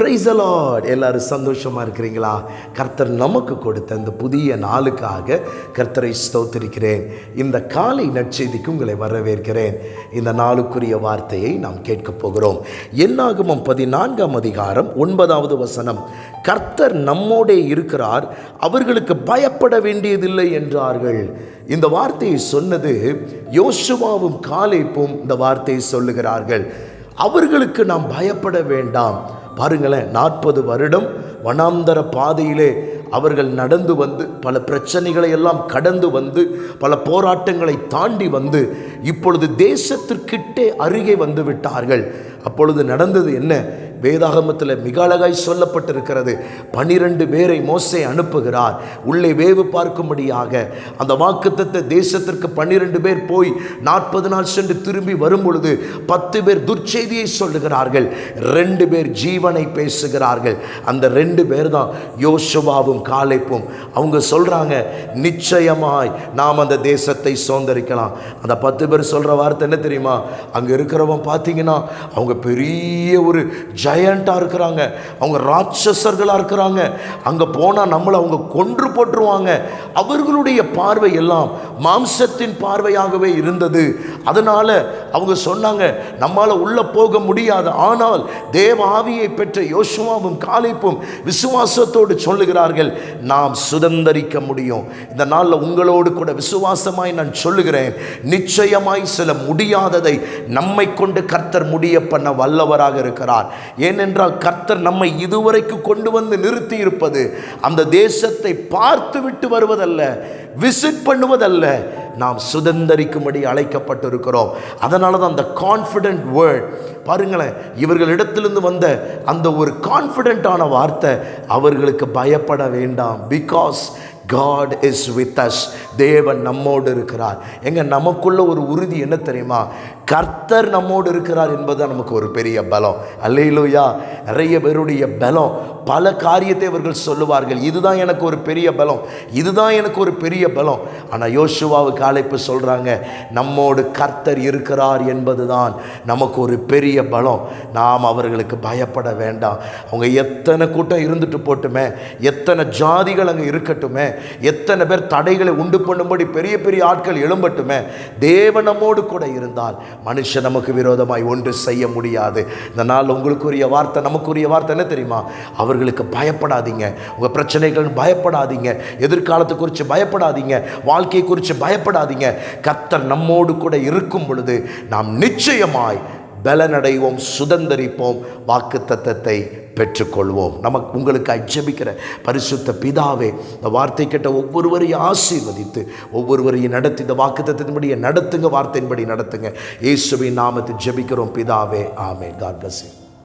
பிரைசலாட் எல்லாரும் சந்தோஷமாக இருக்கிறீங்களா? கர்த்தர் நமக்கு கொடுத்த இந்த புதிய நாளுக்காக கர்த்தரை ஸ்தோத்திருக்கிறேன். இந்த காலை நற்செய்திக்கு உங்களை வரவேற்கிறேன். இந்த நாளுக்குரிய வார்த்தையை நாம் கேட்கப் போகிறோம். என்னாகமம் பதினான்காம் அதிகாரம் ஒன்பதாவது வசனம். கர்த்தர் நம்மோடே இருக்கிறார் அவர்களுக்கு பயப்பட வேண்டியதில்லை என்றார்கள். இந்த வார்த்தையை சொன்னது யோசுவாவும் காலைப்பும் இந்த வார்த்தையை சொல்லுகிறார்கள். அவர்களுக்கு நாம் பயப்பட வேண்டாம். பாருங்களேன் நாற்பது வருடம் வனாந்தர பாதையிலே அவர்கள் நடந்து வந்து பல பிரச்சனைகளை எல்லாம் கடந்து வந்து பல போராட்டங்களை தாண்டி வந்து இப்பொழுது தேசத்திற்கிட்டே அருகே வந்து விட்டார்கள். அப்பொழுது நடந்தது என்ன? வேதாகமத்தில் மிக அழகாய் சொல்லப்பட்டிருக்கிறது. பனிரெண்டு பேரை மோசை அனுப்புகிறார். உள்ளே வேவு பார்க்கும்படியாக. அந்த வாக்குத்தத்தை தேசத்திற்கு பன்னிரெண்டு பேர் போய் நாற்பது நாள் சென்று திரும்பி வரும் பொழுது பத்து பேர் துர்ச்செய்தியை சொல்லுகிறார்கள். ரெண்டு பேர் ஜீவனை பேசுகிறார்கள். அந்த ரெண்டு பேர் தான் யோசுவாவும் காலைப்பும். அவங்க சொல்கிறாங்க நிச்சயமாய் நாம் அந்த தேசத்தை சுதந்திரிக்கலாம் அந்த பத்து பேர் சொல்கிற வார்த்தை என்ன தெரியுமா? அங்கே இருக்கிறவன் பார்த்தீங்கன்னா அவங்க பெரிய ஒரு ஜெயண்ட்டாக இருக்கிறாங்க. அவங்க ராட்சசர்களாக இருக்கிறாங்க. அங்கே போனால் நம்மளை அவங்க கொன்று போட்டுருவாங்க. அவர்களுடைய பார்வை எல்லாம் மாம்சத்தின் பார்வையாகவே இருந்தது. அதனால் அவங்க சொன்னாங்க நம்மால் உள்ளே போக முடியாது. ஆனால் தேவ ஆவியை பெற்ற யோசுவாவும் காலைப்பும் விசுவாசத்தோடு சொல்லுகிறார்கள். நாம் சுதந்தரிக்க முடியும். இந்த நாளில் உங்களோடு கூட விசுவாசமாய் நான் சொல்லுகிறேன். நிச்சயமாய் சில முடியாததை நம்மை கொண்டு கர்த்தர் முடிய பண்ண வல்லவராக இருக்கிறார். ஏனென்றால் கர்த்தர் நம்மை இதுவரைக்கு கொண்டு வந்து நிறுத்தி இருப்பது அந்த தேசத்தை பார்த்து விட்டு வருவதல்ல விசிட் பண்ணுவதல்ல. நாம் சுதந்தரிக்கும்படி அழைக்கப்பட்டிருக்கிறோம். அதனால தான் அந்த கான்ஃபிடென்ட் வேர்ட் பாருங்களேன் இவர்களிடத்திலிருந்து வந்த அந்த ஒரு கான்ஃபிடென்ட்டான வார்த்தை அவர்களுக்கு பயப்பட வேண்டாம். Because God is with us தேவன் நம்மோடு இருக்கிறார். எங்க நமக்குள்ள ஒரு உறுதி என்ன தெரியுமா? கர்த்தர் நம்மோடு இருக்கிறார் என்பது நமக்கு ஒரு பெரிய பலம். அல்லையிலோயா நிறைய பேருடைய பலம். பல காரியத்தை இவர்கள் சொல்லுவார்கள். இதுதான் எனக்கு ஒரு பெரிய பலம். இதுதான் எனக்கு ஒரு பெரிய பலம். ஆனால் யோசுவாவுக்கு அழைப்பு சொல்கிறாங்க நம்மோடு கர்த்தர் இருக்கிறார் என்பது தான் நமக்கு ஒரு பெரிய பலம். நாம் அவர்களுக்கு பயப்பட வேண்டாம். அவங்க எத்தனை கூட்டம் இருந்துட்டு போட்டுமே எத்தனை ஜாதிகள் அங்கே இருக்கட்டுமே எத்தனை பேர் தடைகளை உண்டு பண்ணும்படி பெரிய பெரிய ஆட்கள் எழும்பட்டுமே தேவன் நம்மோடு கூட இருந்தால் மனுஷன் நமக்கு விரோதமாய் ஒன்று செய்ய முடியாது. இந்த நாள் உங்களுக்குரிய வார்த்தை நமக்குரிய வார்த்தை என்ன தெரியுமா? அவர்களுக்கு பயப்படாதீங்க. உங்கள் பிரச்சனைகள் பயப்படாதீங்க. எதிர்காலத்தை குறித்து பயப்படாதீங்க. வாழ்க்கை குறித்து பயப்படாதீங்க. கத்தர் நம்மோடு கூட இருக்கும் பொழுது நாம் நிச்சயமாய் பலனடைவோம் சுதந்தரிப்போம் வாக்கு தத்தத்தை பெற்றுக்கொள்வோம். நமக்கு உங்களுக்கு அஜபிக்கிற பரிசுத்த பிதாவே இந்த வார்த்தை கேட்ட ஒவ்வொருவரையும் ஆசீர்வதித்து ஒவ்வொருவரையும் நடத்தி இந்த வாக்கு தத்தத்தின்படியே நடத்துங்க வார்த்தையின்படி நடத்துங்க. இயேசுவின் நாமத்தை ஜெபிக்கிறோம் பிதாவே ஆமே காட் பிளஸ் யூ